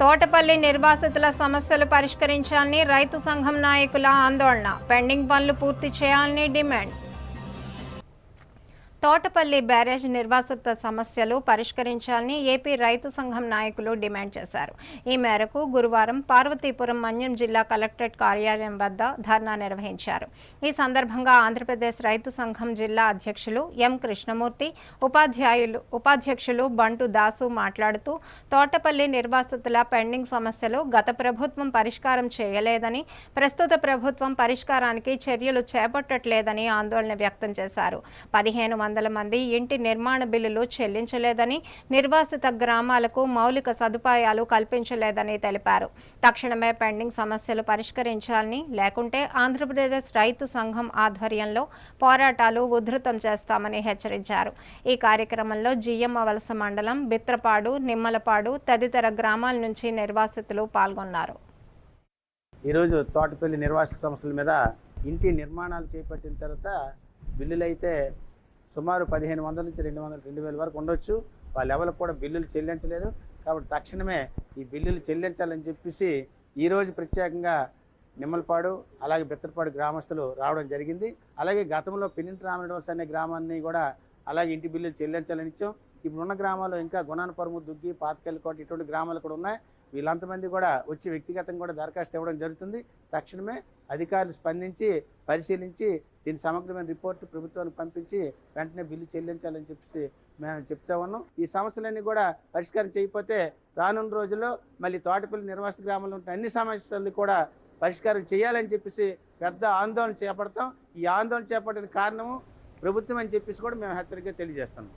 తోటపల్లి నిర్వాసితుల సమస్యలు పరిష్కరించాలని రైతు సంఘం నాయకుల ఆందోళన. పెండింగ్ పనులు పూర్తి చేయాలని డిమాండ్. తోటపల్లి బ్యారేజ్ నిర్వాసిత సమస్యలు పరిష్కరించాలని ఏపీ రైతు సంఘం నాయకులు డిమాండ్ చేశారు. ఈ మేరకు గురువారం పార్వతీపురం మన్యం జిల్లా కలెక్టరేట్ కార్యాలయం వద్ద ధర్నా నిర్వహించారు. ఈ సందర్భంగా ఆంధ్రప్రదేశ్ రైతు సంఘం జిల్లా అధ్యక్షులు ఎం కృష్ణమూర్తి ఉపాధ్యాయులు ఉపాధ్యక్షులు బంటు దాసు మాట్లాడుతూ తోటపల్లి నిర్వాసితుల పెండింగ్ సమస్యలు గత ప్రభుత్వం పరిష్కారం చేయలేదని ప్రస్తుత ప్రభుత్వం పరిష్కారానికి చర్యలు చేపట్టట్లేదని ఆందోళన వ్యక్తం చేశారు. పదిహేను వందల మంది ఇంటి నిర్మాణ బిల్లులు చెల్లించలేదని నిర్వాసిత గ్రామాలకు మౌలిక సదుపాయాలు కల్పించలేదని తెలిపారు. తక్షణమే పెండింగ్ సమస్యలు పరిష్కరించాలని లేకుంటే ఆంధ్రప్రదేశ్ రైతు సంఘం ఆధ్వర్యంలో పోరాటాలు ఉధృతం చేస్తామని హెచ్చరించారు. ఈ కార్యక్రమంలో జిఎమ్మ వలస మండలం బిత్రపాడు నిమ్మలపాడు తదితర గ్రామాల నుంచి నిర్వాసితులు పాల్గొన్నారు. ఈరోజు తోటపల్లి నిర్వాసిత సమస్యల మీద ఇంటి నిర్మాణాలు చేపట్టిన తర్వాత బిల్లులైతే సుమారు పదిహేను వందల నుంచి రెండు వందల రెండు వేల వరకు ఉండొచ్చు. వాళ్ళు ఎవరికి కూడా బిల్లులు చెల్లించలేదు. కాబట్టి తక్షణమే ఈ బిల్లులు చెల్లించాలని చెప్పేసి ఈరోజు ప్రత్యేకంగా నిమ్మలపాడు అలాగే బెత్తరపాడు గ్రామస్తులు రావడం జరిగింది. అలాగే గతంలో పెనింటి రామనవలస అనే గ్రామాన్ని కూడా అలాగే ఇంటి బిల్లులు చెల్లించాలని ఇచ్చాం. ఇప్పుడున్న గ్రామాల్లో ఇంకా గుణానపరము దుగ్గి పాతకెళ్ళకోట ఇటువంటి గ్రామాలు కూడా ఉన్నాయి. వీళ్ళంతమంది కూడా వచ్చి వ్యక్తిగతంగా కూడా దరఖాస్తు ఇవ్వడం జరుగుతుంది. తక్షణమే అధికారులు స్పందించి పరిశీలించి దీని సమగ్రమైన రిపోర్ట్ ప్రభుత్వానికి పంపించి వెంటనే బిల్లు చెల్లించాలని చెప్పేసి మేము చెప్తా ఉన్నాం. ఈ సమస్యలన్నీ కూడా పరిష్కారం చేయకపోతే రానున్న రోజుల్లో మళ్ళీ తోటపల్లి నిర్వాసిత గ్రామంలో ఉంటున్న అన్ని సమస్యలు కూడా పరిష్కారం చేయాలని చెప్పేసి పెద్ద ఆందోళన చేపడతాం. ఈ ఆందోళన చేపట్టిన కారణము ప్రభుత్వం అని చెప్పేసి కూడా మేము హెచ్చరికగా తెలియజేస్తున్నాం.